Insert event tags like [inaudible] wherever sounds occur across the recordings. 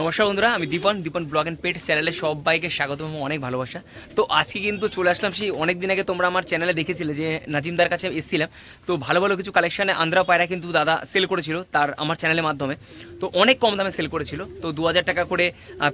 নমস্কার বন্ধুরা, আমি Dipan Dipan blog and pet চ্যানেলে সবাইকে স্বাগত এবং অনেক ভালোবাসা। তো আজকে কিন্তু চলে আসলাম সেই অনেক দিন আগে তোমরা আমার চ্যানেলে দেখেছিলে যে নাজিমদার কাছে এসেছিলাম। তো ভালো ভালো কিছু কালেকশানে আন্ধ্রা পায়রা কিন্তু দাদা সেল করেছিল তার আমার চ্যানেলের মাধ্যমে। তো অনেক কম দামে সেল করেছিল। তো দু হাজার টাকা করে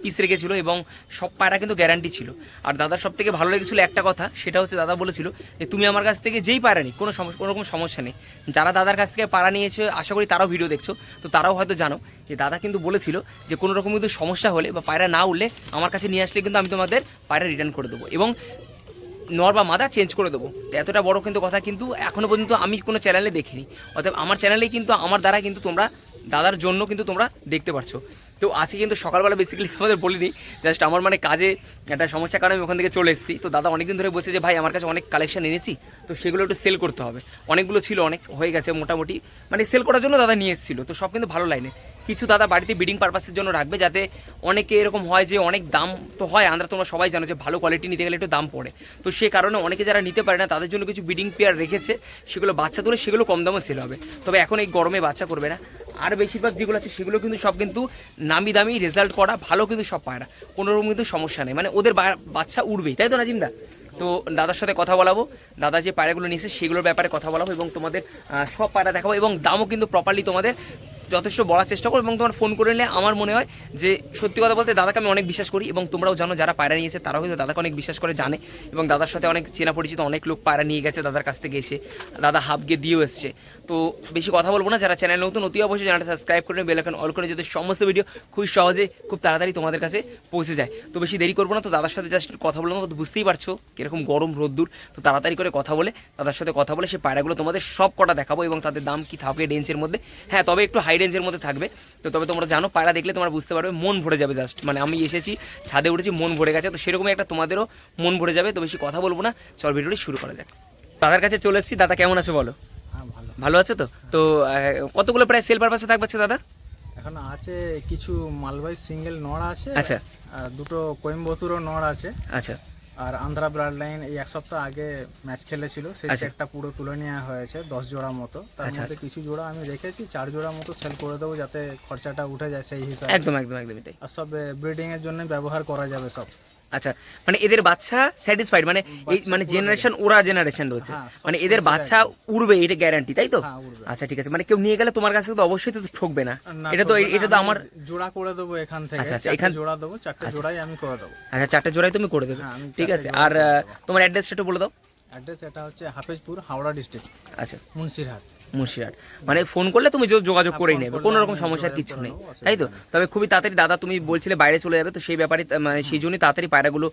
পিস রেখেছিল এবং সব পায়রা কিন্তু গ্যারান্টি ছিল। আর দাদার সব থেকে ভালো লেগেছিল একটা কথা, সেটা হচ্ছে দাদা বলেছিল যে, তুমি আমার কাছ থেকে যেই পায়রা নি, কোনো সমস্যা কোনো রকম সমস্যা নেই। যারা দাদার কাছ থেকে পায়রা নিয়েছে, আশা করি তারাও ভিডিও দেখছ। তো তারাও হয়তো জানো যে দাদা কিন্তু বলেছিল যে কোনো রকম কিন্তু সমস্যা হলে বা পায়রা না উঠলে আমার কাছে নিয়ে আসলে কিন্তু আমি তোমাদের পায়রা রিটার্ন করে দেবো এবং নর বা মাদা চেঞ্জ করে দেবো। তো এতটা বড় কিন্তু কথা কিন্তু এখনও পর্যন্ত আমি কোনো চ্যানেলে দেখিনি। অর্থাৎ আমার চ্যানেলেই কিন্তু, আমার দ্বারা কিন্তু তোমরা, দাদার জন্য কিন্তু তোমরা দেখতে পারছ। তো আজকে কিন্তু সকালবেলা বেসিক্যালি [laughs] তোমাদের বলিনি জাস্ট আমার মানে কাজে একটা সমস্যার কারণে আমি ওখান থেকে চলে এসেছি। তো দাদা অনেকদিন ধরে বলছে যে, ভাই, আমার কাছে অনেক কালেকশন এনেছি, তো সেগুলো একটু সেল করতে হবে। অনেকগুলো ছিল অনেক, হয়ে গেছে মোটামুটি। মানে সেল করার জন্য দাদা নিয়ে এসেছিল, তো সব কিন্তু ভালো লাইনে কিছু দাদা বাড়িতে বিডিং পারপাসের জন্য রাখবে যাতে অনেকে এরকম হয় যে অনেক দাম তো হয় আমরা তোমরা সবাই জানো যে ভালো কোয়ালিটি নিতে গেলে একটু দাম পড়ে। তো সে কারণে অনেকে যারা নিতে পারে না, তাদের জন্য কিছু বিডিং পেয়ার রেখেছে। সেগুলো বাচ্চা তুলে সেগুলো কম দামে সেল হবে। তবে এখন এই গরমে বাচ্চা করবে না। আর বেশিরভাগ যেগুলো আছে, সেগুলো কিন্তু সব কিন্তু নামি দামি রেজাল্ট করা ভালো কিন্তু সব পায় না। কোনো রকম কিন্তু সমস্যা নেই। মানে ওদের বাচ্চা উঠবেই তাই তো না নাজিমদা তো দাদার সাথে কথা বলাবো। দাদা যে পায়রাগুলো নিয়েছে, সেগুলোর ব্যাপারে কথা বলাবো এবং তোমাদের সব পায়রা দেখাবো এবং দামও কিন্তু প্রপারলি তোমাদের যথেষ্ট বলার চেষ্টা করো এবং তোমার ফোন করে নিলে আমার মনে হয় যে সত্যি কথা বলতে দাদাকে আমি অনেক বিশ্বাস করি এবং তোমরাও জানো যারা পায়রা নিয়েছে তারাও হয়তো দাদাকে অনেক বিশ্বাস করে, জানে এবং দাদার সাথে অনেক চেনা পরিচিত অনেক লোক পায়রা নিয়ে গেছে দাদার কাছ থেকে এসে, দাদা হাফ গিয়ে দিয়েও এসছে। তো বেশি কথা বলব না, যারা চ্যানেল নতুন অতি অবশ্যই চ্যানেলটা সাবস্ক্রাইব করে বেল এখন অল করে যাতে সমস্ত ভিডিও খুব সহজে, খুব তাড়াতাড়ি তোমাদের কাছে পৌঁছে যায়। তো বেশি দেরি করব না, তো দাদার সাথে জাস্ট কথা বলব তো বুঝতেই পারছ কীরকম গরম, রোদ্দুর, তো তাড়াতাড়ি করে কথা বলে, দাদার সাথে কথা বলে সেই পায়রাগুলো তোমাদের সব কটা দেখাবো এবং তাদের দাম কি থাকবে রেঞ্জের মধ্যে। হ্যাঁ তবে একটু হাই রেঞ্জের মধ্যে থাকবে। তো তবে তোমরা জানো পায়রা দেখলে তোমরা বুঝতে পারবে মন ভরে যাবে জাস্ট মানে আমি এসেছি ছাদে উঠেছি মন ভরে গেছে। তো সেরকমই একটা তোমাদেরও মন ভরে যাবে তো বেশি কথা বলব না। চল ভিডিওটি শুরু করা যাক। দাদার কাছে চলে এসেছি। দাদা কেমন আছে বলো? হ্যাঁ ভালো। ভালো আছে তো? তো কতগুলো প্রায় সেল পারপাসে থাকবে দাদা? এখন আছে কিছু মালবাই সিঙ্গেল নড় আছে আচ্ছা। আর দুটো কোয়েম্বতুরও নড় আছে। আচ্ছা। আর আন্ধ্রা ব্লাড লাইন এই এক সপ্তাহ আগে ম্যাচ খেলেছিল সেই আচ্ছা। সেটটা পুরো তুলে নেওয়া হয়েছে দশ জোড়া মতো। তার আচ্ছা, মধ্যে কিছু জোড়া আমি রেখেছি চার জোড়া মতো সেল করে দেবো যাতে খরচাটা উঠে যায় সেই হিসাবে। একদম একদম একদমই তাই। আর সব ব্রিডিং এর জন্য ব্যবহার করা যাবে সব। আচ্ছা মানে এদের বাচ্চা স্যাটিসফাইড মানে এই মানে জেনারেশন ওরা জেনারেশন রয়েছে। হ্যাঁ, মানে এদের বাচ্চা উড়বে এটা গ্যারান্টি তাই তো? হ্যাঁ, আচ্ছা ঠিক আছে মানে কেউ নিয়ে গেলে তোমার কাছে তো অবশ্যই তো ঠকবে না। এটা তো এটা তো আমার জোড়া করে দেবো এখান থেকে আচ্ছা, আচ্ছা, এখান- জোড়া দেবো চারটে জোড়াই আমি করে দেবো। আচ্ছা চারটে জোড়াই তুমি করে দেবে। হ্যাঁ, ঠিক আছে আর তোমার অ্যাড্রেসটা একটু বলে দাও। অ্যাড্রেস এটা হচ্ছে হাফেজপুর হাওড়া ডিস্ট্রিক্ট আচ্ছা। মুন্সিরহাট। মুর্শিদাবাদ। মানে ফোন করলে তুমি যোগাযোগ করেই নেবে কোনো রকম সমস্যার কিছু নেই তাই তো? তবে খুবই তাড়াতাড়ি দাদা তুমি বলছিলে বাইরে চলে যাবে তো সেই ব্যাপারে মানে সেই জন্যই তাড়াতাড়ি পায়রাগুলো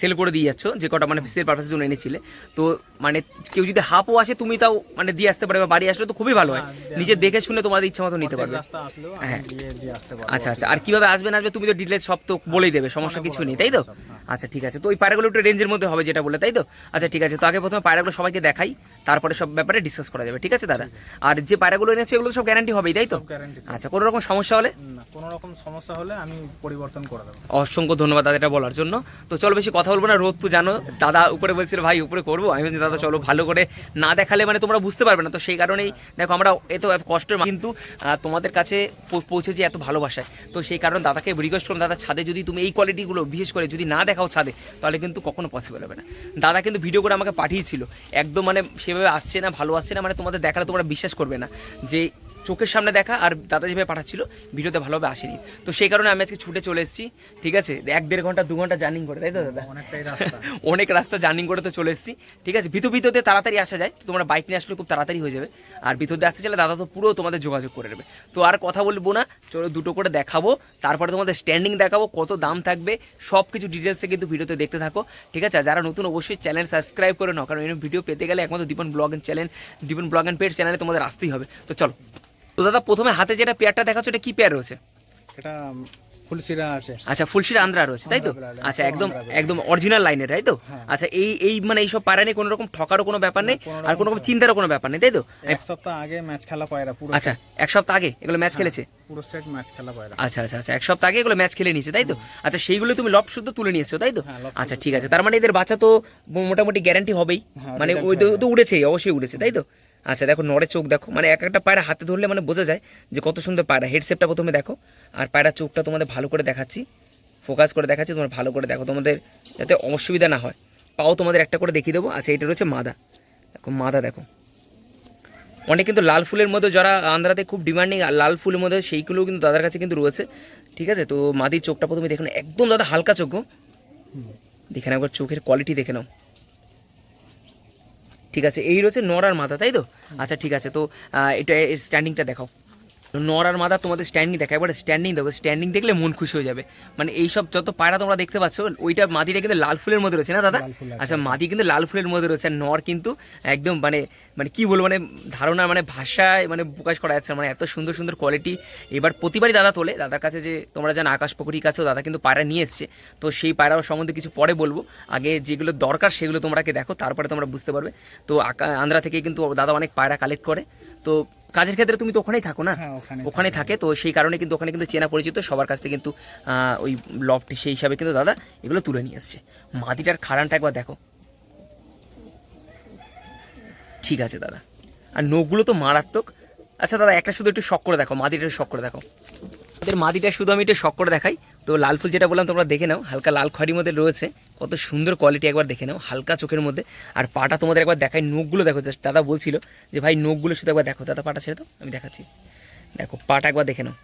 সেল করে দিয়ে যাচ্ছ যে কটা মানে সেল পারপাসের জন্য এনেছিলে। তো মানে কেউ যদি হাফও আসে তুমি তাও মানে দিয়ে আসতে পারবে বা বাড়ি আসলে তো খুবই ভালো হয়। হ্যাঁ, নিজে দেখে শুনে তোমাদের ইচ্ছা মতো নিতে পারবে। হ্যাঁ। আচ্ছা আচ্ছা। আর কীভাবে আসবে না আসবে তুমি তো ডিটেলস সব তো বলেই দেবে সমস্যা কিছু নেই তাই তো? আচ্ছা ঠিক আছে। তো ওই পায়রাগুলো একটু রেঞ্জের মধ্যে হবে যেটা বলে তাই তো? আচ্ছা ঠিক আছে। তো আগে প্রথমে পায়রাগুলো সবাইকে দেখাই তারপরে সব ব্যাপারে ডিসকাস করা যাবে ঠিক আছে দাদা? আর যে পায়রাগুলো এনেছে সেগুলো তো সব গ্যারান্টি হবেই তাই তো? আচ্ছা কোনো রকম সমস্যা হলে? কোনো রকম সমস্যা হলে আমি পরিবর্তন করে দেবো। অসংখ্য ধন্যবাদ দাদা এটা বলার জন্য। তো চলো বেশি কথা বলব না রোদ তো জানো দাদা উপরে বলছিল ভাই উপরে করব? আমি বলছি, দাদা চলো ভালো করে না দেখালে মানে তোমরা বুঝতে পারবে না। তো সেই কারণেই দেখো আমরা এত এত কষ্টের কিন্তু তোমাদের কাছে পৌ- পৌঁছেছি এত ভালোবাসায়। তো সেই কারণে দাদাকে রিকোয়েস্ট করুন দাদা ছাদে যদি তুমি এই কোয়ালিটিগুলো বিশেষ করে যদি না দেখাও ছাদে তাহলে কিন্তু কখনো পসিবল হবে না। দাদা কিন্তু ভিডিও করে আমাকে পাঠিয়েছিল। একদম মানে সেভাবে আসছে না ভালো আসছে না মানে তোমাদের দেখালে তোমরা বিশ্বাস করবে না যে চোখের সামনে দেখা আর দাদা যেভাবে পাঠাচ্ছিল ভিডিওতে ভালোভাবে আসেনি। তো সেই কারণে আমি আজকে ছুটে চলে এসেছি ঠিক আছে? এক দেড় ঘণ্টা দু ঘণ্টা জার্নিং করে তাই তো দাদা? [laughs] অনেক রাস্তা জার্নিং করে তো চলে এসেছি ঠিক আছে? ভিতর ভিতরতে তাড়াতাড়ি আসা যায় তো তোমরা বাইক নিয়ে আসলে খুব তাড়াতাড়ি হয়ে যাবে। আর ভিতর দিয়ে আসতে চাইলে দাদা তো পুরো তোমাদের যোগাযোগ করে নেবে। তো আর কথা বলব না চলো দুটো করে দেখাবো তারপরে তোমাদের স্ট্যান্ডিং দেখাবো কত দাম থাকবে সব কিছু ডিটেলসে কিন্তু ভিডিওতে দেখতে থাকো ঠিক আছে? যারা নতুন অবশ্যই চ্যানেল সাবস্ক্রাইব করে নাও কারণ এরকম ভিডিও পেতে গেলে একমাত্র Dipan blog and channel Dipan blog and pet চ্যানেলে তোমাদের আসতেই হবে। তো চলো। তো দাদা প্রথমে হাতে যেটা পেয়ারটা দেখাচ্ছ এটা কি পেয়ার রয়েছে? এটা ফুলসিরা আছে। আচ্ছা ফুলশির আন্দ্রা রয়েছে তাই তো? আচ্ছা একদম একদম অরিজিনাল লাইনের তাই তো? হ্যাঁ। আচ্ছা এই এই মানে এইসব পায়রা নিয়ে কোনো রকম ঠকারও কোনো ব্যাপার নেই আর কোনো রকম চিন্তারও কোনো ব্যাপার নেই তাই তো? এক সপ্তাহ আগে ম্যাচ খেলা পায়রা পুরো আচ্ছা এক সপ্তাহ আগে এগুলো ম্যাচ খেলেছে? পুরো সেট ম্যাচ খেলা পায়রা। আচ্ছা আচ্ছা আচ্ছা এক সপ্তাহ আগে এগুলো ম্যাচ খেলে নিয়েছে তাই তো? আচ্ছা সেইগুলো তুমি লব শুদ্ধ তুলে নিয়েছো তাই তো? হ্যাঁ, আচ্ছা ঠিক আছে তার মানে এদের বাচ্চা তো মোটামুটি গ্যারান্টি হবেই। হ্যাঁ, মানে ওই তো উড়েছেই অবশ্যই উড়েছে তাই তো? আচ্ছা দেখো নড়ে চোখ দেখো। মানে এক একটা পায়রা হাতে ধরলে মানে বোঝা যায় যে কত সুন্দর পায়রা। হেডসেপটা প্রথমে দেখো। আর পায়রার চোখটা তোমাদের ভালো করে দেখাচ্ছি। ফোকাস করে দেখাচ্ছি তোমরা ভালো করে দেখো। তোমাদের যাতে অসুবিধা না হয়। পাও তোমাদের একটা করে দেখিয়ে দেবো। আচ্ছা এটা রয়েছে মাদা। দেখো মাদা দেখো। অনেক কিন্তু লাল ফুলের মধ্যে যারা আন্ধ্রাতে খুব ডিমান্ডিং লাল ফুলের মধ্যে সেইগুলো কিন্তু দাদার কাছে কিন্তু রয়েছে। ঠিক আছে? তো মাদির চোখটা প্রথমে দেখুন একদম দাদা হালকা চোখ গো। দেখে নাও একবার চোখের কোয়ালিটি দেখে নাও। ঠিক আছে এই রয়েছে নড়ার মাথা তাই তো? আচ্ছা ঠিক আছে তো এটা স্ট্যান্ডিংটা দেখাও। নড়ার মাথা তোমাদের স্ট্যান্ডিং দেখা একবার স্ট্যান্ডিং দেখো স্ট্যান্ডিং দেখলে মন খুশি হয়ে যাবে। মানে এইসব যত পায়রা তোমরা দেখতে পাচ্ছ ওইটা মাদিটা কিন্তু লাল ফুলের মধ্যে রয়েছে না দাদা। আচ্ছা মাদি কিন্তু লাল ফুলের মধ্যে রয়েছে আর নর কিন্তু একদম মানে মানে কি বলব মানে ধারণা মানে ভাষায় মানে প্রকাশ করা যাচ্ছে মানে এত সুন্দর সুন্দর কোয়ালিটি এবার প্রতিবারই দাদা তোলে দাদার কাছে যে তোমরা জানো আকাশ পুকুরির কাছেও দাদা কিন্তু পায়রা নিয়ে এসছে। তো সেই পায়রা সম্বন্ধে কিছু পরে বলব। আগে যেগুলো দরকার সেগুলো তোমরাকে দেখো তারপরে তোমরা বুঝতে পারবে। তো আকা- আন্ধ্রা থেকে কিন্তু দাদা অনেক পায়রা কালেক্ট করে। তো কাজের ক্ষেত্রে তুমি তো ওখানেই থাকো না? হ্যাঁ ওখানে থাকে। তো সেই কারণে কিন্তু ওখানে কিন্তু চেনা পরিচিত সবার কাছ থেকে কিন্তু ওই লফট সেই হিসাবে কিন্তু দাদা এগুলো তুলে নিয়ে এসছে। মাটিটার খাড়ানটা একবার দেখো। ঠিক আছে দাদা। আর নখগুলো তো মারাত্মক। আচ্ছা দাদা একটা শুধু একটু শখ করে দেখো মাদিটা একটু শখ করে দেখো। আমাদের মাদিটা শুধু আমি একটু শখ করে দেখাই। তো লাল ফুল যেটা বললাম তোমরা দেখে নাও হালকা লাল খড়ির মধ্যে রয়েছে। কত সুন্দর কোয়ালিটি একবার দেখে নাও, হালকা চোখের মধ্যে। আর পাটা তোমাদের একবার দেখাই, নখগুলো দেখো দাদা বলছিল যে, ভাই, নখগুলো শুধু একবার দেখো, দাদা পাটা ছেড়ে দাও, আমি দেখাচ্ছি। দেখো, পাটা একবার দেখে নাও।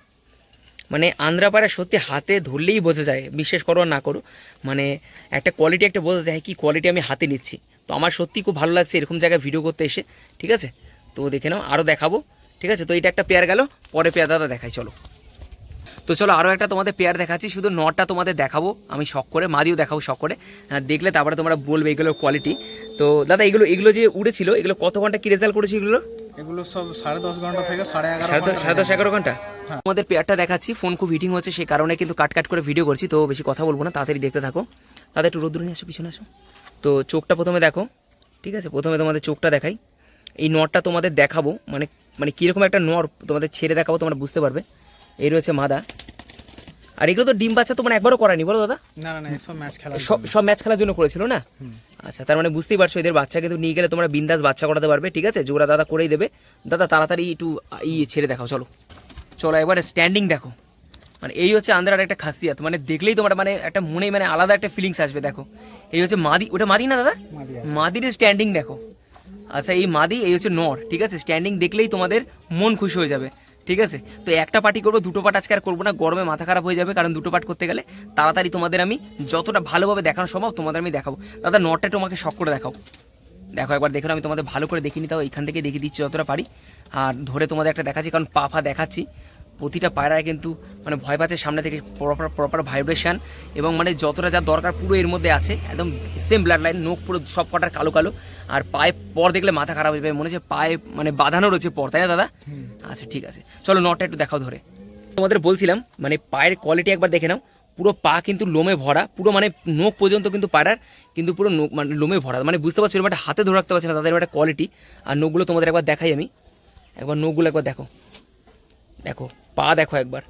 মানে আন্ধ্রা পাড়া সত্যি হাতে ধরলেই বোঝা যায়, বিশ্বাস করো না করো মানে একটা কোয়ালিটি একটা বোঝা যায় কি কোয়ালিটি আমি হাতে নিচ্ছি। তো আমার সত্যি খুব ভালো লাগছে এরকম জায়গায় ভিডিও করতে এসে, ঠিক আছে? তো দেখে নাও আরও দেখাবো, ঠিক আছে? তো এটা একটা পেয়ার গেল পরে পেয়ার দাদা দেখাই চলো। তো চলো আরও একটা তোমাদের পেয়ার দেখাচ্ছি। শুধু নটটা তোমাদের দেখাবো। আমি শখ করে মাদিও দেখাবো শখ করে। দেখলে তারপরে তোমরা বলবে এগুলোর কোয়ালিটি তো দাদা এগুলো এগুলো যে উড়েছিল এগুলো কত ঘণ্টা কি রেজাল্ট করেছে এগুলো? এগুলো সব সাড়ে দশ ঘণ্টা থেকে সাড়ে এগারো সাড়ে দশ- সাড়ে দশ এগারো ঘণ্টা? হ্যাঁ। আমাদের পেয়ারটা দেখাচ্ছি। ফোন খুব হিটিং হচ্ছে সেই কারণে কিন্তু কাট কাট করে ভিডিও করছি। তো বেশি কথা বলব না তাড়াতাড়ি দেখতে থাকো। তাদের একটু রোদ্র নিয়ে আসো পিছনে আসো। তো চোখটা প্রথমে দেখো। ঠিক আছে? প্রথমে তোমাদের চোখটা দেখাই। এই নরটা তোমাদের দেখাবো। মানে মানে কীরকম একটা নর তোমাদের ছেড়ে দেখাবো তোমরা বুঝতে পারবে। এই রয়েছে মাদা। আর এগুলো তো ডিম বাচ্চা তো মানে একবারও করায়নি বলো দাদা? না না এসব ম্যাচ খেলা সব সব ম্যাচ খেলার জন্য করেছিল না? আচ্ছা তার মানে বুঝতেই পারছ এদের বাচ্চা কিন্তু নিয়ে গেলে তোমরা বিন্দাস বাচ্চা করাতে পারবে ঠিক আছে? জোড়া দাদা করেই দেবে। দাদা তাড়াতাড়ি একটু ই ছেড়ে দেখাও চলো। চলো একবারে স্ট্যান্ডিং দেখো। মানে এই হচ্ছে আন্ধ্রার একটা খাসিয়াত মানে দেখলেই তোমার মানে একটা মনে মানে আলাদা একটা ফিলিংস আসবে দেখো। এই হচ্ছে মাদি ওটা মাদি না দাদা? মাদি মাদির স্ট্যান্ডিং দেখো। আচ্ছা এই মাদি এই হচ্ছে নর ঠিক আছে? স্ট্যান্ডিং দেখলেই তোমাদের মন খুশি হয়ে যাবে। ঠিক আছে? তো একটা পার্টি করব, দুটো পার্ট আজকে আর করব না, গরমে মাথা খারাপ হয়ে যাবে, কারণ দুটো পার্ট করতে গেলে তাড়াতাড়ি তোমাদের আমি যতটা ভালোভাবে দেখানো সম্ভব তোমাদের আমি দেখাবো। দাদা, নটটা তোমাকে শখ করে দেখাও। দেখো, একবার দেখো আমি তোমাদের ভালো করে দেখিনি, তাও এখান থেকে দেখিয়ে দিচ্ছি যতটা পারি। আর ধরে তোমাদের একটা দেখাচ্ছি, কারণ পাফা দেখাচ্ছি। প্রতিটা পায়রায় কিন্তু মানে ভয় পাচ্ছে সামনে থেকে প্রপার প্রপার ভাইব্রেশান এবং মানে যতটা যা দরকার পুরো এর মধ্যে আছে একদম সেম ব্লাড লাইন নোখ পুরো সব কটার কালো কালো। আর পায়ে পর দেখলে মাথা খারাপ হয়ে যাবে মনে হচ্ছে পায়ে মানে বাঁধানো রয়েছে পর তাই না দাদা? আচ্ছা ঠিক আছে। চলো নটটা একটু দেখাও ধরে। তোমাদের বলছিলাম মানে পায়ের কোয়ালিটি একবার দেখে নাও। পুরো পা কিন্তু লোমে ভরা পুরো মানে নোখ পর্যন্ত কিন্তু পায়রার কিন্তু পুরো নোখ মানে লোমে ভরা। মানে বুঝতে পারছ একটা হাতে ধরে রাখতে পারছি না তাদের একটা কোয়ালিটি আর নোখগুলো তোমাদের একবার দেখাই আমি। একবার নোখগুলো একবার দেখো। দেখো। পা দেখো একবার।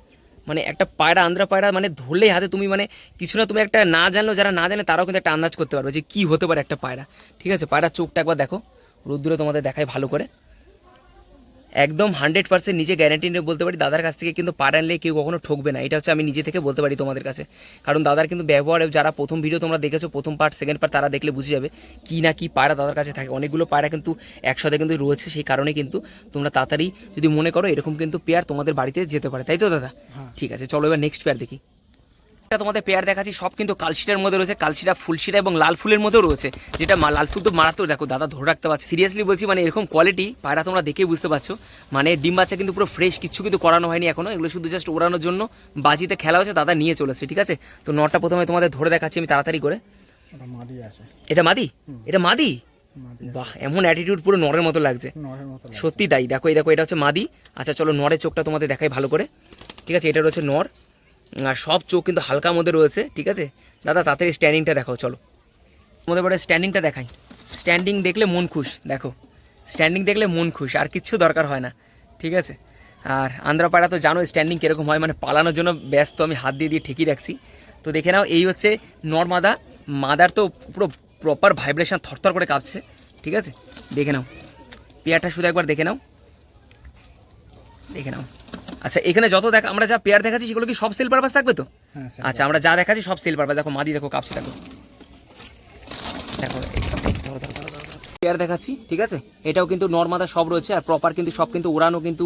মানে একটা পায়রা আন্দ্রা পায়রা মানে ধরলেই হাতে তুমি মানে কিছু না, তুমি একটা না জানলেও যারা না জানে তারাও কিন্তু একটা আন্দাজ করতে পারবে যে কী হতে পারে একটা পায়রা। ঠিক আছে? পায়রা চোখটা একবার দেখো। রোদ্দুরে তোমাদের দেখায় ভালো করে। একদম হান্ড্রেড পার্সেন্ট নিজে গ্যারান্টি নিয়ে বলতে পারি দাদার কাছ থেকে কিন্তু পার আনলে কেউ কখনো ঠকবে না। এটা হচ্ছে আমি নিজে থেকে বলতে পারি তোমাদের কাছে। কারণ দাদার কিন্তু ব্যবহার যারা প্রথম ভিডিও তোমরা দেখেছ প্রথম পার্ট সেকেন্ড পার্ট তারা দেখলে বুঝে যাবে কি না কি পায়রা দাদার কাছে থাকে। অনেকগুলো পায়রা কিন্তু একসাথে কিন্তু রয়েছে সেই কারণে কিন্তু তোমরা তাড়াতাড়ি যদি মনে করো এরকম কিন্তু পেয়ার তোমাদের বাড়িতে যেতে পারে। তাই তো দাদা? হ্যাঁ। ঠিক আছে চলো এবার নেক্সট পেয়ার দেখি। এটা তোমাদের পেয়ার দেখাচ্ছি সব কিন্তু কালশিটার মধ্যে রয়েছে। কালশিটা ফুলশিটা এবং লাল ফুলের মধ্যেও রয়েছে। যেটা লাল ফুল তো মারাত্মক দেখো দাদা ধরে রাখতে পারছে। সিরিয়াসলি বলছি মানে এরকম কোয়ালিটি পায়রা তোমরা দেখেই বুঝতে পারছ। মানে ডিম বাচ্চা কিন্তু পুরো ফ্রেশ কিছু কিন্তু করানো হয়নি এখনও। এগুলো শুধু জাস্ট ওড়ানোর জন্য বাজিতে খেলা হচ্ছে দাদা নিয়ে চলেছে ঠিক আছে? তো নটটা প্রথমে তোমাদের ধরে দেখাচ্ছি আমি তাড়াতাড়ি করে। মাদি এটা মাদি? এটা মাদি? বাহ এমন অ্যাটিটিউড পুরো নরের মতো লাগছে। সত্যি তাই। দেখো এই দেখো এটা হচ্ছে মাদি। আচ্ছা চলো নরের চোখটা তোমাদের দেখাই ভালো করে। ঠিক আছে এটা রয়েছে নর। আর সব চোখ কিন্তু হালকার মধ্যে রয়েছে, ঠিক আছে? দাদা, তাড়াতাড়ি স্ট্যান্ডিংটা দেখাও, চলো। তোমাদের পরে স্ট্যান্ডিংটা দেখাই। স্ট্যান্ডিং দেখলে মন খুশ, দেখো। স্ট্যান্ডিং দেখলে মন খুশ, আর কিচ্ছু দরকার হয় না, ঠিক আছে? আর আন্ধ্রাপাড়া তো জানো স্ট্যান্ডিং কীরকম হয় মানে পালানোর জন্য ব্যস্ত, আমি হাত দিয়ে দিয়ে ঠিকই রাখছি। তো দেখে নাও, এই হচ্ছে নর্মাদা মাদার তো পুরো প্রপার ভাইব্রেশন থরথর করে কাঁপছে, ঠিক আছে? দেখে নাও। পেয়ারটা শুধু একবার দেখে নাও। দেখে নাও। আচ্ছা এখানে যত দেখ আমরা যা পেয়ার দেখাচ্ছি সেগুলো কি সব সেল পারপাস থাকবে তো? হ্যাঁ আচ্ছা আমরা যা দেখাচ্ছি সব সেল পারপাস দেখো মাদি দেখো কাপসি দেখো। দেখো। পেয়ার দেখাচ্ছি ঠিক আছে? এটাও কিন্তু নর্মাদা সব রয়েছে আর প্রপার কিন্তু সব কিন্তু ওড়ানো কিন্তু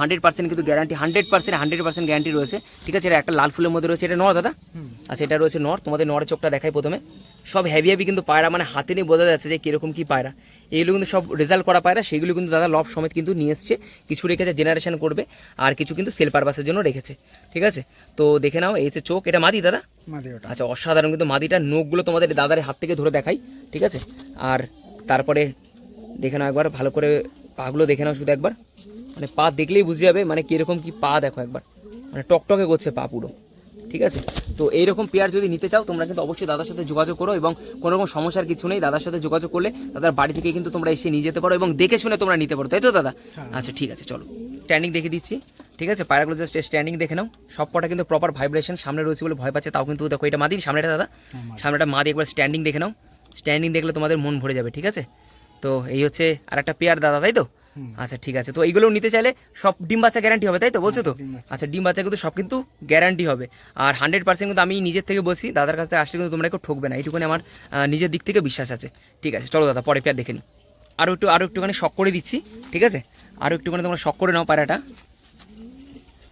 হান্ড্রেড পার্সেন্ট কিন্তু guarantee hundred percent hundred percent guarantee রয়েছে। ঠিক আছে এটা একটা লাল ফুলের মধ্যে রয়েছে এটা নর দাদা? আচ্ছা এটা রয়েছে নর তোমাদের নরের চোখটা দেখাই প্রথমে। সব হেভি হেভি কিন্তু পায়রা মানে হাতে নিয়ে বোঝা যাচ্ছে যে কীরকম কী পায়রা। এগুলো কিন্তু সব রেজাল্ট করা পায়রা সেগুলো কিন্তু দাদা লব সমেত কিন্তু নিয়ে এসছে কিছু রেখেছে জেনারেশন করবে আর কিছু কিন্তু সেল পারপাসের জন্য রেখেছে ঠিক আছে? তো দেখে নাও এই যে চোখ এটা মাদি দাদা? মাদি ওটা। আচ্ছা অসাধারণ কিন্তু মাদিটার নখগুলো তোমাদের দাদার হাত থেকে ধরে দেখাই ঠিক আছে? আর তারপরে দেখে নাও একবার ভালো করে পাগুলো দেখে নাও শুধু একবার। মানে পা দেখলেই বুঝে যাবে মানে কীরকম কি পা দেখো একবার। মানে টকটকে করছে পা পুরো। ঠিক আছে? তো এইরকম পেয়ার যদি নিতে চাও তোমরা কিন্তু অবশ্যই দাদার সাথে যোগাযোগ করো এবং কোনো রকম সমস্যার কিছু নেই। দাদার সাথে যোগাযোগ করলে দাদার বাড়ি থেকে কিন্তু তোমরা এসে নিয়ে যেতে পারো এবং দেখে শুনে তোমরা নিতে পারো। তাই তো দাদা? আচ্ছা ঠিক আছে চলো। স্ট্যান্ডিং দেখে দিচ্ছি ঠিক আছে? পায়রাগুলো জাস্ট স্ট্যান্ডিং দেখে নাও। সব কটা কিন্তু প্রপার ভাইব্রেশন সামনে রয়েছে বলে ভয় পাচ্ছে তাও কিন্তু দেখো এটা মাদির সামনেটা দাদা? সামনেটা মাদি একবার স্ট্যান্ডিং দেখে নাও। স্ট্যান্ডিং দেখলে তোমাদের মন ভরে যাবে ঠিক আছে? তো এই হচ্ছে আর একটা পেয়ার দাদা তাই তো? আচ্ছা ঠিক আছে। তো এইগুলো নিতে চাইলে সব ডিম বাচ্চা গ্যারান্টি হবে তাই তো বলছো তো? আচ্ছা ডিম বাচ্চা কিন্তু সব কিন্তু গ্যারান্টি হবে। আর হান্ড্রেড পার্সেন্ট কিন্তু আমি নিজের থেকে বলছি দাদার কাছ থেকে আসলে কিন্তু তোমরা একটু ঠকবে না। এইটুকুনি আমার নিজের দিক থেকে বিশ্বাস আছে। ঠিক আছে চলো দাদা পরে পেয়ার দেখে নিই। আরও একটু আরও একটুখানি শখ করে দিচ্ছি ঠিক আছে? আরও একটুখানি তোমরা শখ করে নাও পায়রাটা।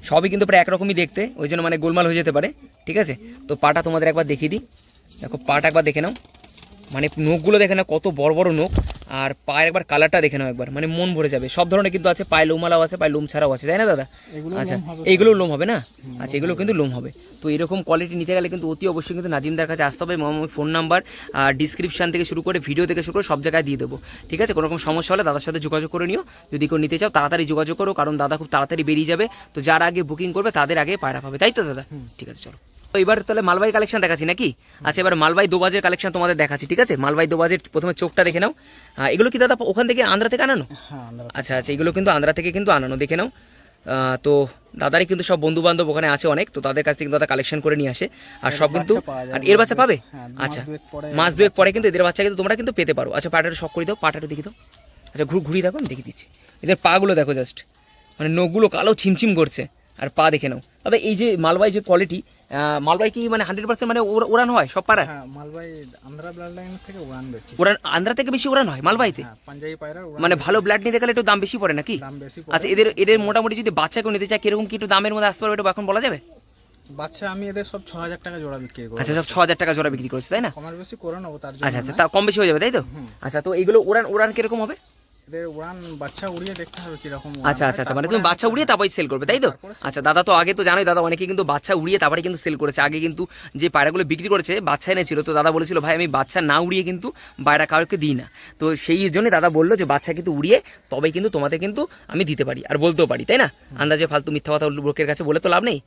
সবই কিন্তু প্রায় একরকমই দেখতে ওই জন্য মানে গোলমাল হয়ে যেতে পারে ঠিক আছে? তো পাটা তোমাদের একবার দেখিয়ে দিই। দেখো পাটা একবার দেখে নাও। মানে নখগুলো দেখে নাও কত বড় বড় নখ। আর পায়ের একবার কালারটা দেখে নাও একবার। মানে মন ভরে যাবে। সব ধরনের কিন্তু আছে পায়ে লোমালাও আছে পায়ে লোম ছাড়াও আছে তাই না দাদা? আচ্ছা এইগুলো লোম হবে না? আচ্ছা এগুলো কিন্তু লোম হবে। তো এরকম কোয়ালিটি নিতে গেলে কিন্তু অতি অবশ্যই কিন্তু নাজিমদার কাছে আসতে হবে এবং আমি ফোন নাম্বার ডিসক্রিপশন থেকে শুরু করে ভিডিও থেকে শুরু করে সব জায়গায় দিয়ে দেবো। ঠিক আছে? কোনো রকম সমস্যা হলে দাদার সাথে যোগাযোগ করে নিও। যদি কেউ নিতে চাও তাড়াতাড়ি যোগাযোগ করো কারণ দাদা খুব তাড়াতাড়ি বেরিয়ে যাবে। তো যারা আগে বুকিং করবে তাদের আগে পায়রা পাবে। তাই তো দাদা? ঠিক আছে চলো। তো এবার তাহলে মালবাই কালেকশন দেখাচ্ছি নাকি? আচ্ছা এবার মালবাই দোবাজের কালেকশন তোমাদের দেখাচ্ছি ঠিক আছে? মালবাই দোবাজের প্রথমে চোখটা দেখে নাও। এগুলো কি দাদা ওখান থেকে আন্ধ্রা থেকে আনানো? হ্যাঁ আচ্ছা আচ্ছা এগুলো কিন্তু আন্ধ্রা থেকে কিন্তু আনানো দেখে নাও। তো দাদারই কিন্তু সব বন্ধু বান্ধব ওখানে আছে অনেক তো তাদের কাছ থেকে কিন্তু দাদা কালেকশন করে নিয়ে আসে। আর সব কিন্তু আর এর বাচ্চা পাবে? হ্যাঁ, মাস আচ্ছা মাস দুয়েক পরে কিন্তু এদের বাচ্চা কিন্তু তোমরা কিন্তু পেতে পারো। আচ্ছা পাটাটা শখ করে দাও পাটাটা দেখি দাও। আচ্ছা ঘুর ঘুরিয়ে দেখো আমি দেখে দিচ্ছি। এদের পাগুলো দেখো জাস্ট মানে নখগুলো কালো ছিমছিম করছে। আর পা দেখে নাও। দাদা এই যে মালবাই যে কোয়ালিটি মালবাই কি মানে হান্ড্রেড পার্সেন্ট মানে ওড়ান হয় সব পাড়ায়? হ্যাঁ মালবাই আন্ধ্রা ব্লাড লাইন থেকে উড়ান বেশি। ওড়ান আন্ধ্রা থেকে বেশি ওড়ান হয় মালবাইতে হ্যাঁ পাঞ্জাবি পায়রা মানে ভালো ব্লাড নিতে গেলে একটু দাম বেশি পড়ে নাকি? দাম বেশি আচ্ছা এদের এদের মোটামুটি যদি বাচ্চা কেউ নিতে চায় কীরকম কি একটু দামের মধ্যে আসতে পারবে এটা এখন বলা যাবে? বাচ্চা আমি এদের সব ছ হাজার টাকা জোড়া বিক্রি করি আচ্ছা সব ছ হাজার টাকা জোড়া বিক্রি করছে তাই না? কমার বেশি করে নেব তার জন্য আচ্ছা আচ্ছা তা কম বেশি হয়ে যাবে তাই তো? আচ্ছা তো এইগুলো উড়ান উড়ান কীরকম হবে? এদের উড়ান বাচ্চা উড়িয়ে দেখতে হবে কীরকম আচ্ছা আচ্ছা আচ্ছা মানে তুমি বাচ্চা উড়িয়ে তারপরে সেল করবে তাই তো? আচ্ছা দাদা তো আগে তো জানোই দাদা অনেকে কিন্তু বাচ্চা উড়িয়ে তারপরে কিন্তু সেল করেছে। আগে কিন্তু যে পায়রাগুলো বিক্রি করেছে বাচ্চা এনেছিল তো দাদা বলেছিল ভাই আমি বাচ্চা না উড়িয়ে কিন্তু বাইরে কাউকে দিই না। তো সেই জন্য দাদা বলল যে বাচ্চা কিন্তু উড়িয়ে তবে কিন্তু তোমাদের কিন্তু আমি দিতে পারি আর বলতেও পারি তাই না? আন্দাজে ফালতু মিথ্যা কথা লোকের কাছে বলে তো লাভ নেই?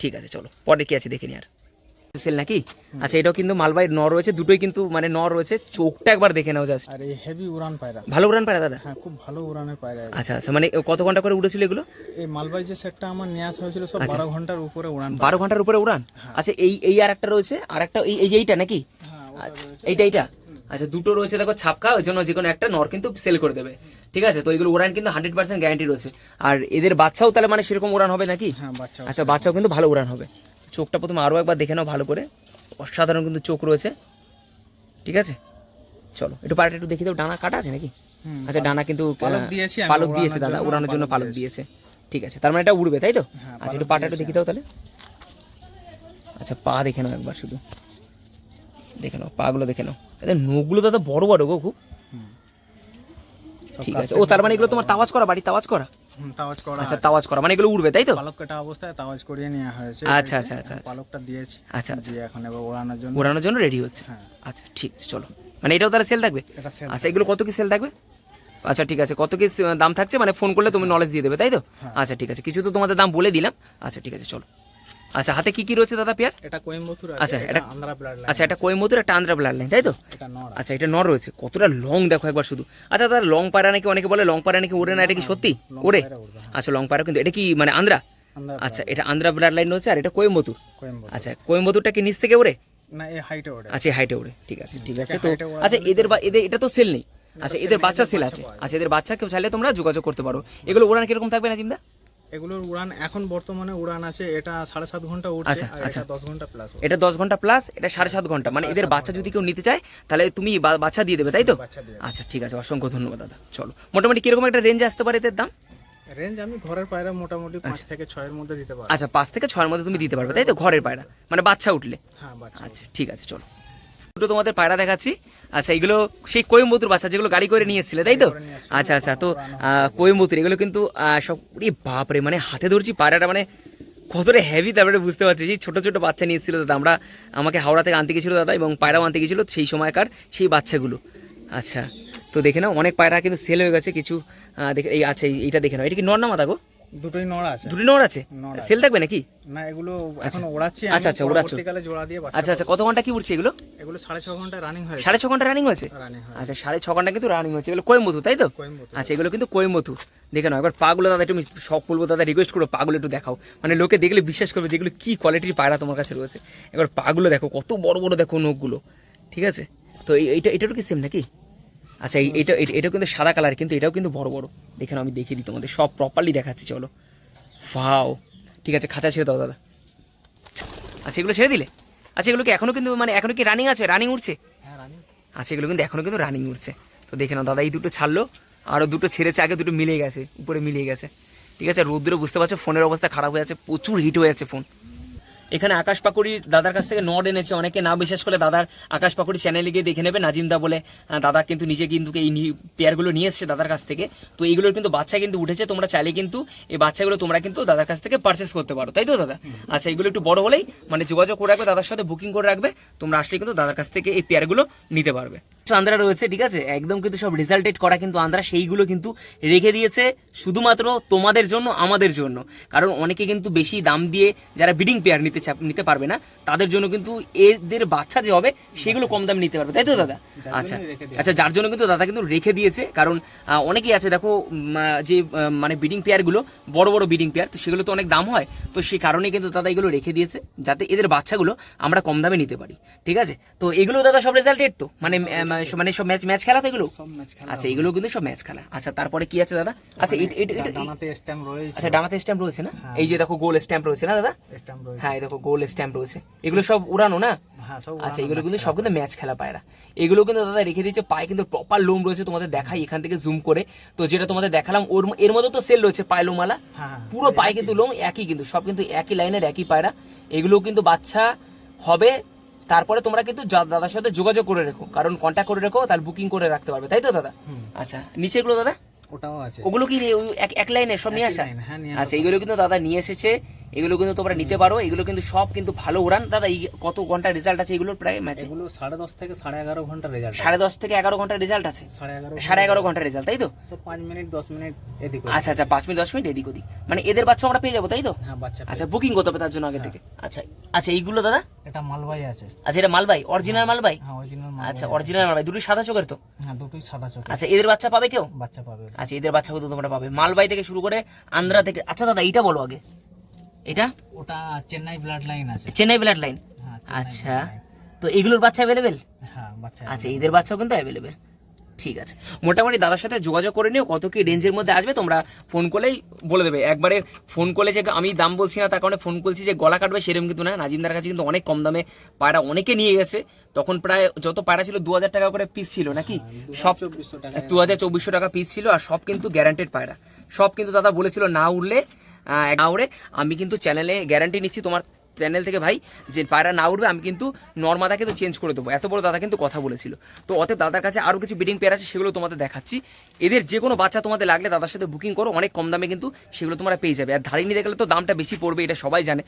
ঠিক আছে চলো পরে কি আছে দেখে নি আর। সেল নাকি? আচ্ছা এটাও কিন্তু মালবাই ন রয়েছে দুটোই কিন্তু মানে ন রয়েছে। চোখটা একবার দেখে নাও জাস্ট আর হেভি উড়ান পায়রা। ভালো উড়ান পায়রা দাদা? হ্যাঁ খুব ভালো উড়ানের পায়রা আচ্ছা আচ্ছা মানে কত ঘণ্টা করে উড়েছিল এগুলো? এই মালবাই যে সেটটা আমার নিয়ে আসা হয়েছিল সব আচ্ছা। বারো ঘণ্টার উপরে উড়ান। বারো ঘণ্টার উপরে উড়ান? আচ্ছা এই এই আর একটা রয়েছে আর একটা এই এইটা নাকি? হ্যাঁ আচ্ছা। এইটা এইটা? আচ্ছা দুটো রয়েছে দেখো ছাপকা ওই জন্য যে কোনো একটা নর কিন্তু সেল করে দেবে। ঠিক আছে তো এগুলো উড়ান কিন্তু হান্ড্রেড পার্সেন্ট গ্যারান্টি রয়েছে। আর এদের বাচ্চাও তাহলে মানে সেরকম উড়ান হবে নাকি? হ্যাঁ বাচ্চা আচ্ছা বাচ্চাও কিন্তু ভালো উড়ান হবে। চোখটা প্রথমে আরও একবার দেখে নাও ভালো করে। অসাধারণ কিন্তু চোখ রয়েছে। ঠিক আছে? চলো একটু পাড়াটা একটু দেখি দাও। ডানা কাটা আছে নাকি? আচ্ছা ডানা কিন্তু পালক দিয়েছি দাদা উড়ানোর জন্য পালক দিয়েছে। ঠিক আছে তার মানে এটা উড়বে তাই তো? হ্যাঁ, আচ্ছা একটু পাটা একটু দেখি দাও তাহলে। আচ্ছা পা দেখে নাও একবার শুধু। দেখে নাও পাগুলো দেখে নাও। এদের নখগুলো দাদা বড় বড় গো খুব। ঠিক আছে ও তার মানে এগুলো তোমার তাওয়াজ করা বাড়ি তাওয়াজ করা? তাওয়াজ করা আচ্ছা তাওয়াজ করা মানে এগুলো উড়বে তাই তো? পালক কাটা অবস্থায় তাওয়াজ করিয়ে নেওয়া হয়েছে। আচ্ছা, আচ্ছা, আচ্ছা, আচ্ছা। পালকটা দিয়েছি আচ্ছা আচ্ছা। এখন এবার ওড়ানোর জন্য উড়ানোর জন্য রেডি হচ্ছে। হ্যাঁ। আচ্ছা ঠিক আছে চলো। মানে এটাও তাহলে সেল থাকবে? আচ্ছা এগুলো কত কি সেল থাকবে? আচ্ছা ঠিক আছে কত কি দাম থাকছে? মানে ফোন করলে তুমি নলেজ দিয়ে দেবে তাই তো? হ্যাঁ। আচ্ছা ঠিক আছে কিছু তো তোমাদের দাম বলে দিলাম। আচ্ছা ঠিক আছে চলো। আচ্ছা হাতে কি কি রয়েছে দাদা পেয়ার? এটা কোয়েম্বতুর আচ্ছা, এটা আন্ধ্রা ব্লাড লাইন আচ্ছা এটা কোয়েম্বতুর একটা আন্ধ্রা ব্লাড লাইন তাই তো? এটা নর আচ্ছা এটা নর রয়েছে। কতটা লং দেখো একবার শুধু। আচ্ছা দাদা লং পায়রা নাকি অনেকে বলে লং পায়রা নাকি ওড়ে না এটা কি সত্যি? ওড়ে। আচ্ছা লং পায়রা কিন্তু এটা কি মানে আন্ধ্রা আচ্ছা এটা আন্ধ্রা ব্লাড লাইন রয়েছে আর এটা কোয়েম্বতুর আচ্ছা কোয়েম্বতুরটা কি নিচ থেকে ওড়ে? না এই হাইটে ওড়ে। আচ্ছা হাইটে ওড়ে ঠিক আছে ঠিক আছে তো আচ্ছা এদের বা এদের এটা তো সেল নেই। আচ্ছা এদের বাচ্চা সেল আছে। আচ্ছা এদের বাচ্চা কেউ চাইলে তোমরা যোগাযোগ করতে পারো এগুলো ওড়ান কীরকম থাকবে নাজিমদা? এগুলোর উড়ান এখন বর্তমানে উড়ান আছে এটা সাড়ে সাত ঘণ্টা উঠছে আচ্ছা, আর আচ্ছা। এটা দশ ঘণ্টা প্লাস এটা দশ ঘণ্টা প্লাস এটা সাড়ে সাত ঘণ্টা। মানে এদের বাচ্চা যদি কেউ নিতে চায় তাহলে তুমি বাচ্চা দিয়ে দেবে তাই তো? আচ্ছা ঠিক আছে অসংখ্য ধন্যবাদ দাদা। চলো। মোটামুটি কীরকম একটা রেঞ্জে আসতে পারে এদের দাম? রেঞ্জ আমি ঘরের পায়রা মোটামুটি পাঁচ থেকে ছয়ের মধ্যে দিতে পারব। আচ্ছা পাঁচ থেকে ছয়ের মধ্যে তুমি দিতে পারবে তাই তো? ঘরের পায়রা। মানে বাচ্চা উঠলে। হ্যাঁ আচ্ছা ঠিক আছে চলো। দুটো তোমাদের পায়রা দেখাচ্ছি। আচ্ছা এগুলো সেই কোয়েম্বতুর বাচ্চা যেগুলো গাড়ি করে নিয়ে এসেছিলে তাই তো? আচ্ছা আচ্ছা তো কোয়েম্বতুর এগুলো কিন্তু সব বাপরে মানে হাতে ধরছি পায়রাটা মানে কতটা হেভি তারপরে বুঝতে পারছি যে ছোটো ছোটো বাচ্চা নিয়ে এসেছিল দাদা আমরা আমাকে হাওড়া থেকে আনতে গেছিল দাদা এবং পায়রাও আনতে গেছিল সেই সময়কার সেই বাচ্চাগুলো। আচ্ছা তো দেখে নাও অনেক পায়রা কিন্তু সেল হয়ে গেছে কিছু দেখে এই আচ্ছা এই- এইটা দেখে নাও এটা কি নর না গো? দুটোই নড় আছে। দুটি নর আছে? সেল থাকবে নাকি? না এগুলো এখন ওড়াচ্ছি। আচ্ছা, আচ্ছা, ওড়াচ্ছো। জোড়া দিয়ে আচ্ছা আচ্ছা কত ঘণ্টা কি উঠছে এগুলো? এগুলো সাড়ে ছ ঘণ্টা রানিং হয়েছে। সাড়ে ছ ঘণ্টা রানিং হয়েছে? আচ্ছা সাড়ে ছ ঘণ্টা কিন্তু রানিং হচ্ছে এগুলো কোয়েম্বতুর তাই তো? আচ্ছা এগুলো কিন্তু কোয়েম্বতুর দেখে নাও একবার পাগুলো দাদা একটু সব বলব দাদা রিকোয়েস্ট করো পাগুলো একটু দেখাও। মানে লোকে দেখলে বিশ্বাস করবে যেগুলো কি কোয়ালিটির পায়রা তোমার কাছে রয়েছে। একবার পাগুলো দেখো কত বড় বড় দেখো নখগুলো। ঠিক আছে? তো এইটা এটারও কি সেম নাকি? আচ্ছা এটা এটা- কিন্তু সাদা কালার কিন্তু এটাও কিন্তু বড় বড়। দেখে নাও আমি দেখিয়ে দিই তোমাদের সব প্রপারলি দেখাচ্ছি চলো। ফাও ঠিক আছে খাঁচা ছেড়ে দাও দাদা। আচ্ছা এগুলো ছেড়ে দিলে? আচ্ছা এগুলো কি এখনও কিন্তু মানে এখনও কি রানিং আছে? রানিং উঠছে হ্যাঁ আচ্ছা এগুলো কিন্তু এখনও কিন্তু রানিং উঠছে তো দেখে নাও দাদা এই দুটো ছাড়লো আরও দুটো ছেড়েছে আগে দুটো মিলে গেছে উপরে মিলিয়ে গেছে। ঠিক আছে রোদ্রে বুঝতে পারছ ফোনের অবস্থা খারাপ হয়ে আছে প্রচুর হিট হয়ে যাচ্ছে ফোন এখানে আকাশ পাকুড়ি দাদার কাছ থেকে নড এনেছে। অনেকে না বিশ্বাস করে দাদার আকাশ পাকুড়ি চ্যানেলে গিয়ে দেখে নেবে, নাজিমদা বলে দাদা কিন্তু নিজে কিন্তু এই পেয়ারগুলো নিয়ে এসছে দাদার কাছ থেকে। তো এইগুলোর কিন্তু বাচ্চা কিন্তু উঠেছে, তোমরা চাইলে কিন্তু এই বাচ্চাগুলো তোমরা কিন্তু দাদার কাছ থেকে পারচেস করতে পারো। তাই তো, দাদা? আচ্ছা এগুলো একটু বড় হলেই মানে যোগাযোগ করে রাখবে, দাদার সাথে বুকিং করে রাখবে, তোমরা আসলে কিন্তু দাদার কাছ থেকে এই পেয়ারগুলো নিতে পারবে। আন্দ্রা রয়েছে, ঠিক আছে? একদম কিন্তু সব রেজাল্টেড করা কিন্তু আন্দ্রা, সেইগুলো কিন্তু রেখে দিয়েছে শুধুমাত্র তোমাদের জন্য, আমাদের জন্য। কারণ অনেকে কিন্তু বেশি দাম দিয়ে যারা বিডিং পেয়ার নিতে নিতে পারবে না তাদের জন্য কিন্তু এদের বাচ্চা যে হবে সেগুলো কম দামে নিতে পারবে তাই তো দাদা? আচ্ছা। আচ্ছা যার জন্য কিন্তু দাদা কিন্তু রেখে দিয়েছে কারণ অনেকেই আছে দেখো যে মানে বিডিং পেয়ারগুলো বড় বড় বিডিং পেয়ার তো সেগুলো তো অনেক দাম হয় তো সেই কারণে কিন্তু দাদা এগুলো রেখে দিয়েছে যাতে এদের বাচ্চাগুলো আমরা কম দামে নিতে পারি ঠিক আছে? তো এগুলো দাদা সব রেজাল্টেড তো? মানে মানে সব ম্যাচ ম্যাচ খেলা তো এগুলো? আচ্ছা এগুলো কিন্তু সব ম্যাচ খেলা। আচ্ছা তারপরে কি আছে দাদা? আচ্ছা এটা- এটা- এটা- ডানাতে স্ট্যাম্প রয়েছে। আচ্ছা ডানাতে স্ট্যাম্প রয়েছে না? হ্যাঁ। এই যে দেখো গোল স্ট্যাম্প রয়েছে না দাদা? স্ট্যাম্প রয়েছে। হ্যাঁ দেখো গোল স্ট্যাম্প রয়েছে। এগুলো সব উড়ানো না? হ্যাঁ আচ্ছা এগুলো কিন্তু সব কিন্তু ম্যাচ খেলা পায়রা এগুলো কিন্তু দাদা রেখে দিয়েছে পায়ে কিন্তু প্রপার লোম রয়েছে তোমাদের দেখাই এখান থেকে জুম করে। তো যেটা তোমাদের দেখালাম ওর এর মধ্যে তো সেল রয়েছে পায়ে লোমালা হ্যাঁ, পুরো পায়ে কিন্তু লোম একই কিন্তু সব কিন্তু একই লাইনের একই পায়রা। এগুলো কিন্তু বাচ্চা হবে তারপরে তোমরা কিন্তু দাদার সাথে যোগাযোগ করে রেখো কারণ কন্ট্যাক্ট করে রেখো তার বুকিং করে রাখতে পারবে তাই তো দাদা? আচ্ছা নিচেগুলো দাদা? ওটাও আছে। ওগুলো কি এক লাইনে সব নিয়ে আসা? হ্যাঁ, আচ্ছা এগুলো কিন্তু দাদা নিয়ে এসেছে এগুলো কিন্তু তোমরা নিতে পারো এগুলো কিন্তু সব কিন্তু ভালো উড়ান। দাদা এই কত ঘণ্টা রেজাল্ট আছে এগুলোর প্রায় ম্যাচে এগুলো সাড়ে দশ থেকে সাড়ে এগারো ঘণ্টা রেজাল্ট সাড়ে দশ থেকে এগারো ঘণ্টা রেজাল্ট আছে? সাড়ে এগারো সাড়ে এগারো ঘণ্টা রেজাল্ট তাই তো? পাঁচ মিনিট দশ মিনিট এদিক ওদিক। আচ্ছা আচ্ছা পাঁচ মিনিট দশ মিনিট এদিক ওদিক। মানে এদের বাচ্চা আমরা পেয়ে যাব তাই তো? হ্যাঁ বাচ্চা আচ্ছা বুকিং করতে হবে তার জন্য আগে থেকে। আচ্ছা আচ্ছা এইগুলো দাদা? এটা মালবাই আছে। আচ্ছা এটা মালবাই অরিজিনাল মালবাই হ্যাঁ অরিজিনাল আচ্ছা অরিজিনাল মালবাই দুটোই সাদা চোখের তো? হ্যাঁ দুটোই সাদা চোখ আচ্ছা এদের বাচ্চা পাবে কেউ? বাচ্চা পাবে। আচ্ছা এদের বাচ্চা কিন্তু তোমরা পাবে। মালবাই থেকে শুরু করে আন্দ্রা থেকে আচ্ছা দাদা এইটা বলো আগে। এটা? ওটা চেন্নাই ব্লাড লাইন আছে। Chennai blood line? হ্যাঁ আচ্ছা। তো এগুলোর বাচ্চা অ্যাভেলেবেল হ্যাঁ বাচ্চা আচ্ছা এদের বাচ্চাও কিন্তু অ্যাভেলেবেল ঠিক আছে। মোটামুটি দাদার সাথে যোগাযোগ করে নিও কত কি রেঞ্জের মধ্যে আসবে তোমরা ফোন করলেই বলে দেবে। একবারে ফোন করলে যে আমি দাম বলছি না তার কারণে ফোন করছি যে গলা কাটবে সেরকম কিন্তু না। নাজিমদার কাছে কিন্তু অনেক কম দামে পায়রা অনেকে নিয়ে গেছে। তখন প্রায় যত পায়রা ছিল দু হাজার টাকা করে পিস ছিল নাকি? সব চব্বিশশো টাকা। দু হাজার চব্বিশশো টাকা পিস ছিল আর সব কিন্তু গ্যারান্টেড পায়রা। সব কিন্তু দাদা বলেছিল না উঠলে না উড়ে আমি কিন্তু চ্যানেলে গ্যারান্টি নিচ্ছি তোমার চ্যানেল থেকে ভাই যে পায়রা না উঠবে আমি কিন্তু নর্মাদাকে কিন্তু চেঞ্জ করে দেবো। এত বড় দাদা কিন্তু কথা বলেছিল। তো অতএব দাদার কাছে আরও কিছু বিডিং পেয়ার আছে সেগুলো তোমাদের দেখাচ্ছি। এদের যে কোনো বাচ্চা তোমাদের লাগলে দাদার সাথে বুকিং করো অনেক কম দামে কিন্তু সেগুলো তোমরা পেয়ে যাবে। আর ধারে নিতে গেলে তো দামটা বেশি পড়বে এটা সবাই জানে।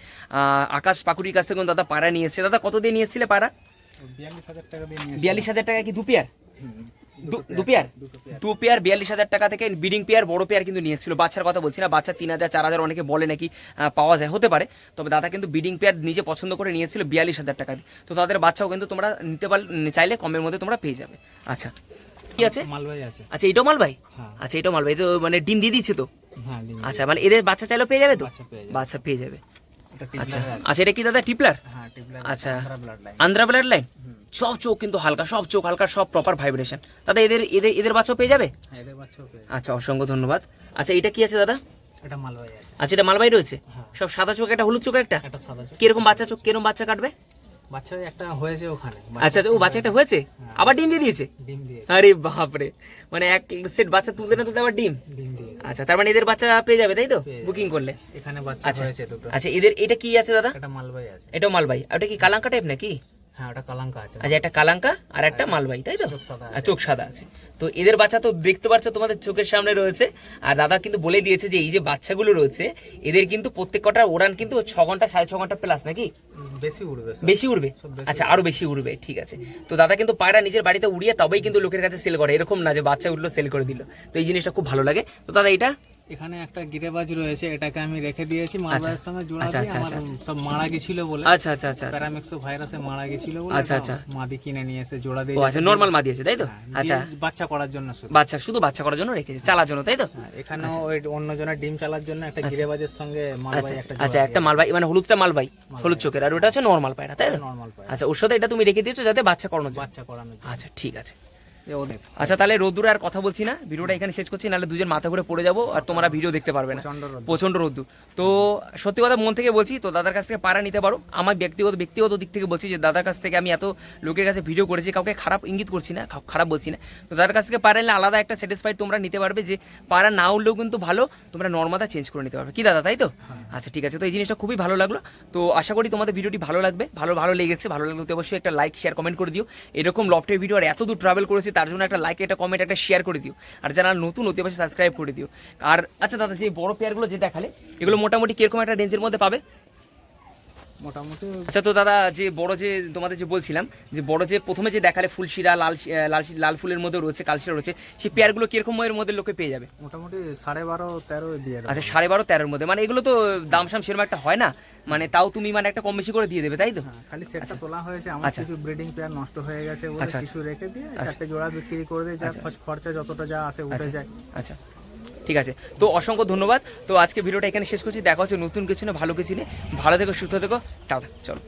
আকাশ পাকুড়ির কাছ থেকে দাদা পায়রা নিয়ে এসেছে। দাদা কত দিয়ে নিয়ে এসেছিলে পায়রা? বিয়াল্লিশ হাজার টাকা বিয়াল্লিশ হাজার টাকা কি দু পেয়ার দু- পেয়ার? দু পেয়ার বিয়াল্লিশ হাজার টাকা থেকে বিডিং পেয়ার বড় পেয়ার কিন্তু নিয়ে এসেছিল। বাচ্চার কথা বলছি না বাচ্চা তিন হাজার চার হাজার অনেকে বলে নাকি পাওয়া যায় হতে পারে। তবে দাদা কিন্তু বিডিং পেয়ার নিজে পছন্দ করে নিয়েছিল বিয়াল্লিশ হাজার টাকা দিয়ে। তো তাদের বাচ্চাও কিন্তু তোমরা নিতে পার চাইলে কমের মধ্যে তোমরা পেয়ে যাবে। আচ্ছা কি আছে? মালবাই আছে। আচ্ছা এটাও মালবাই হ্যাঁ। আচ্ছা এটাও মালবাই তো মানে ডিম দিয়ে দিচ্ছে তো? হ্যাঁ আচ্ছা মানে এদের বাচ্চা চাইলেও পেয়ে যাবে তো? বাচ্চা পেয়ে যাবে। যাবে আচ্ছা। আচ্ছা এটা কি দাদা টিপলার? হ্যাঁ আচ্ছা। আন্ধ্রা ব্লাড লাইন সব চোখ কিন্তু হালকা সব চোখ হালকা সব প্রপার ভাইব্রেশন দাদা এদের এদের এদের বাচ্চাও পেয়ে যাবে? হ্যাঁ এদের বাচ্চাও পেয়ে আচ্ছা অসংখ্য ধন্যবাদ। আচ্ছা এটা কি আছে দাদা? এটা মালবাই আছে। আচ্ছা এটা মালবাই রয়েছে? হ্যাঁ। সব সাদা চোখ একটা হলুদ চোখ একটা? একটা সাদা চোখ। কীরকম বাচ্চা চোখ কীরকম বাচ্চা কাটবে? বাচ্চা একটা হয়েছে ওখানে। আচ্ছা আচ্ছা ও বাচ্চা একটা হয়েছে? আবার ডিম দিয়ে দিয়েছে? ডিম দিয়ে আরে বাপরে। মানে এক সেট বাচ্চা তুলতে না তুলতে আবার ডিম? ডিম দিয়ে আচ্ছা তার মানে এদের বাচ্চা পেয়ে যাবে তাই তো? বুকিং করলে। এখানে বাচ্চা আচ্ছা হয়েছে দুটো। আচ্ছা এদের এটা কি আছে দাদা? এটা মালবাই আছে। এটাও মালবাই ওটা কি কালাঙ্কা টাইপ নাকি? হ্যাঁ ওটা কালাঙ্কা আছে। আচ্ছা একটা কালাঙ্কা আর একটা মালবাই তাই তো? চোখ সাদা আছে। তো এদের বাচ্চা তো দেখতে পাচ্ছ তোমাদের চোখের সামনে রয়েছে। আর দাদা কিন্তু বলে দিয়েছে যে এই যে বাচ্চাগুলো রয়েছে এদের কিন্তু প্রত্যেক কটা ওড়ান কিন্তু ছ ঘণ্টা সাড়ে ছ ঘণ্টা প্লাস নাকি? বেশি উড়বে বেশি উড়বে? আচ্ছা আরও বেশি উড়বে ঠিক আছে। তো দাদা কিন্তু পায়রা নিজের বাড়িতে উড়িয়ে তবেই কিন্তু লোকের কাছে সেল করে। এরকম না যে বাচ্চা উঠল সেল করে দিল। তো এই জিনিসটা খুব ভালো লাগে। তো দাদা এটা? এখানে একটা গিরেবাজ রয়েছে এটাকে আমি রেখে দিয়েছি মালবাইয়ের সঙ্গে জোড়া আচ্ছা, দিয়ে। আচ্ছা, আমার সব মারা গেছিল বলে। আচ্ছা আচ্ছা আচ্ছা আচ্ছা। প্যারামেক্সো ভাইরাসে মারা গেছিল বলে আচ্ছা, আচ্ছা। মাদি কিনে নিয়ে এসে জোড়া দিয়ে আচ্ছা নর্মাল মা দিয়েছে তাই তো? হ্যাঁ, আচ্ছা। বাচ্চা করার জন্য বাচ্চা শুধু বাচ্চা করার জন্য রেখেছে চালার জন্য তাই তো? এখানে এখানেও অন্য অন্যজনের ডিম চালার জন্য একটা গিরেবাজের সঙ্গে মালবাই একটা আচ্ছা একটা মালবাই মানে হলুদটা মালবাই হলুদ চোখের আর ওটা হচ্ছে নর্মাল পায়রা তাই তো? নর্মাল আচ্ছা ওর সাথে এটা তুমি রেখে দিয়েছ যাতে বাচ্চা করানো যায়? বাচ্চা করানো আচ্ছা ঠিক আছে। আচ্ছা তাহলে রোদ্দুরে আর কথা বলছি না। ভিডিওটা এখানে শেষ করছি নাহলে দুজন মাথা ঘুরে পড়ে যাব আর তোমরা ভিডিও দেখতে পারবে না। প্রচণ্ড রোদ। প্রচণ্ড রোদ্দুর। তো সত্যি কথা মন থেকে বলছি তো দাদার কাছ থেকে পাড়া নিতে পারো। আমার ব্যক্তিগত ব্যক্তিগত দিক থেকে বলছি যে দাদার কাছ থেকে আমি এত লোকের কাছে ভিডিও করেছি কাউকে খারাপ ইঙ্গিত করছি না খারাপ বলছি না। তো দাদার কাছ থেকে পাড়া নিলে আলাদা একটা স্যাটিসফাইড তোমরা নিতে পারবে যে পাড়া না উঠলেও কিন্তু ভালো তোমরা নর্মাদা চেঞ্জ করে নিতে পারবে। কি দাদা তাই তো? আচ্ছা ঠিক আছে। তো এই জিনিসটা খুবই ভালো লাগল। তো আশা করি তোমাদের ভিডিওটি ভালো লাগবে ভালো ভালো লেগেছে। ভালো লাগলে তো অবশ্যই একটা লাইক শেয়ার কমেন্ট করে দিও। এরকম লফটের ভিডিও আর এত দূর ট্রাভেল করেছি তার জন্য একটা লাইক একটা কমেন্ট একটা শেয়ার করে দিও। আর যারা নতুন, অতি সাবস্ক্রাইব করে দিও। আর আচ্ছা দাদা, যে বড় পেয়ারগুলো যে দেখালে, এগুলো মোটামুটি কীরকম একটা রেঞ্জের মধ্যে পাবে? মোটামুটি আচ্ছা তো দাদা যে বড় যে তোমাদের যে বলছিলাম যে বড় যে প্রথমে যে দেখালে ফুলশিরা লাল লাল লাল ফুলের মধ্যে রয়েছে কালশিরা রয়েছে সেই পেয়ারগুলো কীরকম এর মধ্যে লোকে পেয়ে যাবে? মোটামুটি সাড়ে বারো তেরো দিয়ে আচ্ছা সাড়ে বারো তেরোর মধ্যে। মানে এগুলো তো দাম সাম সেরকম একটা হয় না। মানে তাও তুমি মানে একটা কম বেশি করে দিয়ে দেবে তাই তো? হ্যাঁ, খালি সেটটা তোলা হয়েছে আমার আচ্ছা। কিছু ব্রিডিং পেয়ার নষ্ট হয়ে গেছে বলে আচ্ছা, কিছু রেখে দিয়ে চারটে জোড়া বিক্রি করে দিয়ে যা খরচা যতটা যা আসে উঠে যায়। আচ্ছা। ঠিক আছে? তো অসংখ্য ধন্যবাদ। তো আজকে ভিডিওটা এখানে শেষ করছি। দেখা হচ্ছে নতুন কিছু না ভালো কিছু নেই ভালো থেকো, সুস্থ থেকো। টাটা, চলো।